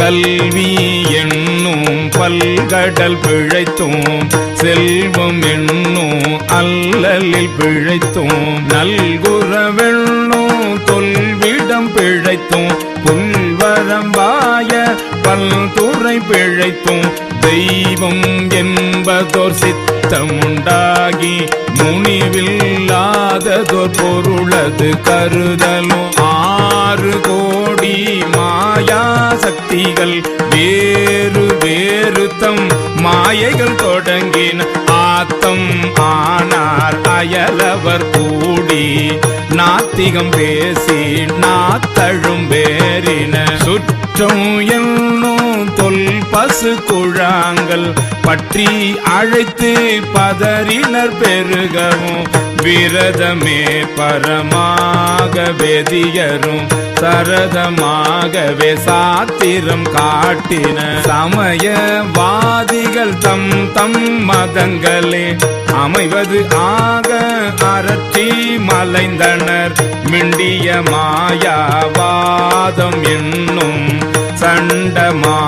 கல்வி என்னும் பல்கடல் பிழைத்தோம் செல்வம் என்னும் அல்லலில் பிழைத்தோம் நல்குறவெண்ணும் தொல்விடம் பிழைத்தோம் புல்வரம்பாய பல்துறை பிழைத்தோம் தெய்வம் என்பதோர் சித்தம் உண்டாகி முனிவில்லாததோர் பொருளது கருதலும். வேறு வேறு தம் மாயைகள் தொடங்கின ஆத்தம் ஆனார் அயலவர் கூடி நாத்திகம் பேசி நாத்தழும் வேறின சுற்றம் என்னும் தொல் பசு குழாங்கள் பற்றி அழைத்து பதறினர் பெருகவும் விரதமே பரமாக வெதியரும் சரதமாகவே சாத்திரம் காட்டின சமயவாதிகள் தம் தம் மதங்களே அமைவது ஆக அரற்றி மலைந்தனர். மிண்டிய மாயாவாதம் என்னும் சண்டமா